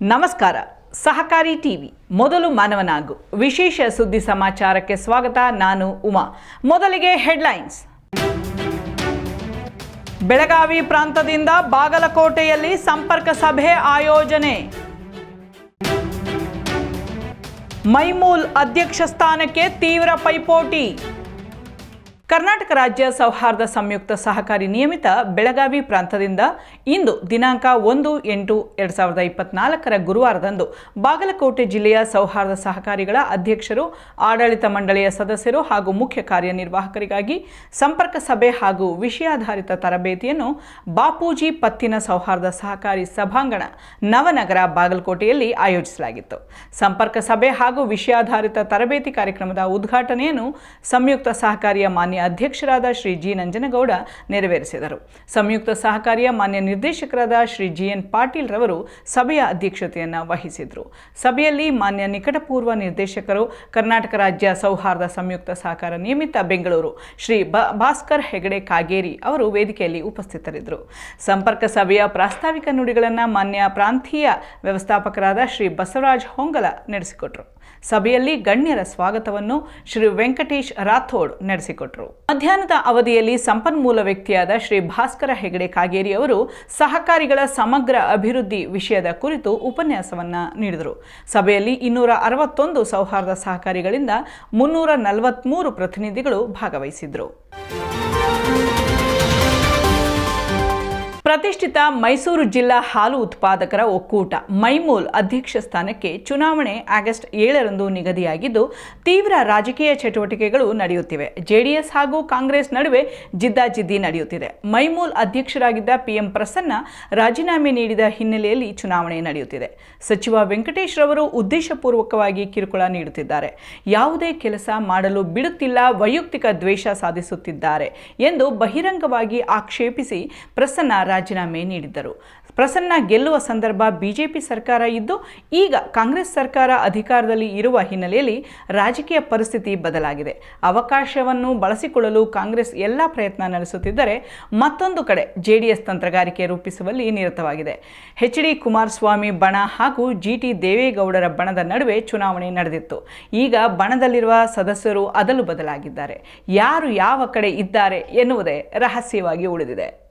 ನಮಸ್ಕಾರ. ಸಹಕಾರಿ ಟಿವಿ, ಮೊದಲು ಮಾನವನಾಗು. ವಿಶೇಷ ಸುದ್ದಿ ಸಮಾಚಾರಕ್ಕೆ ಸ್ವಾಗತ, ನಾನು ಉಮಾ. ಮೊದಲಿಗೆ ಹೆಡ್ಲೈನ್ಸ್. ಬೆಳಗಾವಿ ಪ್ರಾಂತದಿಂದ ಬಾಗಲಕೋಟೆಯಲ್ಲಿ ಸಂಪರ್ಕ ಸಭೆ ಆಯೋಜನೆ. ಮೈಮೂಲ್ ಅಧ್ಯಕ್ಷ ಸ್ಥಾನಕ್ಕೆ ತೀವ್ರ ಪೈಪೋಟಿ. ಕರ್ನಾಟಕ ರಾಜ್ಯ ಸೌಹಾರ್ದ ಸಂಯುಕ್ತ ಸಹಕಾರಿ ನಿಯಮಿತ ಬೆಳಗಾವಿ ಪ್ರಾಂತದಿಂದ ಇಂದು ದಿನಾಂಕ ಒಂದು ಎಂಟು ಎರಡು ಸಾವಿರದ ಇಪ್ಪತ್ನಾಲ್ಕರ ಗುರುವಾರದಂದು ಬಾಗಲಕೋಟೆ ಜಿಲ್ಲೆಯ ಸೌಹಾರ್ದ ಸಹಕಾರಿಗಳ ಅಧ್ಯಕ್ಷರು, ಆಡಳಿತ ಮಂಡಳಿಯ ಸದಸ್ಯರು ಹಾಗೂ ಮುಖ್ಯ ಕಾರ್ಯನಿರ್ವಾಹಕರಿಗಾಗಿ ಸಂಪರ್ಕ ಸಭೆ ಹಾಗೂ ವಿಷಯಾಧಾರಿತ ತರಬೇತಿಯನ್ನು ಬಾಪೂಜಿ ಪತ್ತಿನ ಸೌಹಾರ್ದ ಸಹಕಾರಿ ಸಭಾಂಗಣ ನವನಗರ ಬಾಗಲಕೋಟೆಯಲ್ಲಿ ಆಯೋಜಿಸಲಾಗಿತ್ತು. ಸಂಪರ್ಕ ಸಭೆ ಹಾಗೂ ವಿಷಯಾಧಾರಿತ ತರಬೇತಿ ಕಾರ್ಯಕ್ರಮದ ಉದ್ಘಾಟನೆಯನ್ನು ಸಂಯುಕ್ತ ಸಹಕಾರಿಯ ಮಾನ್ಯ ಅಧ್ಯಕ್ಷರಾದ ಶ್ರೀ ಜಿ ನಂಜನಗೌಡ ನೆರವೇರಿಸಿದರು. ಸಂಯುಕ್ತ ಸಹಕಾರಿಯ ಮಾನ್ಯ ನಿರ್ದೇಶಕರಾದ ಶ್ರೀ ಜಿ ಎನ್ ಪಾಟೀಲ್ ರವರು ಸಭೆಯ ಅಧ್ಯಕ್ಷತೆಯನ್ನು ವಹಿಸಿದರು. ಸಭೆಯಲ್ಲಿ ಮಾನ್ಯ ನಿಕಟಪೂರ್ವ ನಿರ್ದೇಶಕರು, ಕರ್ನಾಟಕ ರಾಜ್ಯ ಸೌಹಾರ್ದ ಸಂಯುಕ್ತ ಸಹಕಾರ ನಿಯಮಿತ ಬೆಂಗಳೂರು ಶ್ರೀ ಭಾಸ್ಕರ್ ಹೆಗಡೆ ಕಾಗೇರಿ ಅವರು ವೇದಿಕೆಯಲ್ಲಿ ಉಪಸ್ಥಿತರಿದ್ದರು. ಸಂಪರ್ಕ ಸಭೆಯ ಪ್ರಾಸ್ತಾವಿಕ ನುಡಿಗಳನ್ನು ಮಾನ್ಯ ಪ್ರಾಂತೀಯ ವ್ಯವಸ್ಥಾಪಕರಾದ ಶ್ರೀ ಬಸವರಾಜ್ ಹೊಂಗಲ ನಡೆಸಿಕೊಟ್ರು. ಸಭೆಯಲ್ಲಿ ಗಣ್ಯರ ಸ್ವಾಗತವನ್ನು ಶ್ರೀ ವೆಂಕಟೇಶ್ ರಾಥೋಡ್ ನಡೆಸಿಕೊಟ್ರು. ಮಧ್ಯಾಹ್ನದ ಅವಧಿಯಲ್ಲಿ ಸಂಪನ್ಮೂಲ ವ್ಯಕ್ತಿಯಾದ ಶ್ರೀ ಭಾಸ್ಕರ ಹೆಗಡೆ ಕಾಗೇರಿ ಅವರು ಸಹಕಾರಿಗಳ ಸಮಗ್ರ ಅಭಿವೃದ್ಧಿ ವಿಷಯದ ಕುರಿತು ಉಪನ್ಯಾಸವನ್ನ ನೀಡಿದರು. ಸಭೆಯಲ್ಲಿ ಇನ್ನೂರ ಅರವತ್ತೊಂದು ಸೌಹಾರ್ದ ಸಹಕಾರಿಗಳಿಂದ ಮುನ್ನೂರ ನಲವತ್ಮೂರು ಪ್ರತಿನಿಧಿಗಳು ಭಾಗವಹಿಸಿದ್ರು. ಪ್ರತಿಷ್ಠಿತ ಮೈಸೂರು ಜಿಲ್ಲಾ ಹಾಲು ಉತ್ಪಾದಕರ ಒಕ್ಕೂಟ, ಮೈಮೂಲ್ ಅಧ್ಯಕ್ಷ ಸ್ಥಾನಕ್ಕೆ ಚುನಾವಣೆ ಆಗಸ್ಟ್ ಏಳರಂದು ನಿಗದಿಯಾಗಿದ್ದು, ತೀವ್ರ ರಾಜಕೀಯ ಚಟುವಟಿಕೆಗಳು ನಡೆಯುತ್ತಿವೆ. ಜೆಡಿಎಸ್ ಹಾಗೂ ಕಾಂಗ್ರೆಸ್ ನಡುವೆ ಜಿದ್ದಾಜಿದ್ದಿ ನಡೆಯುತ್ತಿದೆ. ಮೈಮೂಲ್ ಅಧ್ಯಕ್ಷರಾಗಿದ್ದ ಪಿಎಂ ಪ್ರಸನ್ನ ರಾಜೀನಾಮೆ ನೀಡಿದ ಹಿನ್ನೆಲೆಯಲ್ಲಿ ಚುನಾವಣೆ ನಡೆಯುತ್ತಿದೆ. ಸಚಿವ ವೆಂಕಟೇಶ್ ರವರು ಉದ್ದೇಶಪೂರ್ವಕವಾಗಿ ಕಿರುಕುಳ ನೀಡುತ್ತಿದ್ದಾರೆ. ಯಾವುದೇ ಕೆಲಸ ಮಾಡಲು ಬಿಡುತ್ತಿಲ್ಲ, ವೈಯಕ್ತಿಕ ದ್ವೇಷ ಸಾಧಿಸುತ್ತಿದ್ದಾರೆ ಎಂದು ಬಹಿರಂಗವಾಗಿ ಆಕ್ಷೇಪಿಸಿ ಪ್ರಸನ್ನ ರಾಜೀನಾಮೆ ನೀಡಿದ್ದರು. ಪ್ರಸನ್ನ ಗೆಲ್ಲುವ ಸಂದರ್ಭ ಬಿಜೆಪಿ ಸರ್ಕಾರ ಇದ್ದು, ಈಗ ಕಾಂಗ್ರೆಸ್ ಸರ್ಕಾರ ಅಧಿಕಾರದಲ್ಲಿ ಇರುವ ಹಿನ್ನೆಲೆಯಲ್ಲಿ ರಾಜಕೀಯ ಪರಿಸ್ಥಿತಿ ಬದಲಾಗಿದೆ. ಅವಕಾಶವನ್ನು ಬಳಸಿಕೊಳ್ಳಲು ಕಾಂಗ್ರೆಸ್ ಎಲ್ಲ ಪ್ರಯತ್ನ ನಡೆಸುತ್ತಿದ್ದರೆ ಮತ್ತೊಂದು ಕಡೆ ಜೆಡಿಎಸ್ ತಂತ್ರಗಾರಿಕೆ ರೂಪಿಸುವಲ್ಲಿ ನಿರತವಾಗಿದೆ. ಎಚ್ ಡಿ ಕುಮಾರಸ್ವಾಮಿ ಬಣ ಹಾಗೂ ಜಿ ಟಿ ದೇವೇಗೌಡರ ಬಣದ ನಡುವೆ ಚುನಾವಣೆ ನಡೆದಿತ್ತು. ಈಗ ಬಣದಲ್ಲಿರುವ ಸದಸ್ಯರು ಅದಲು ಬದಲಾಗಿದ್ದಾರೆ. ಯಾರು ಯಾವ ಕಡೆ ಇದ್ದಾರೆ ಎನ್ನುವುದೇ ರಹಸ್ಯವಾಗಿ ಉಳಿದಿದೆ.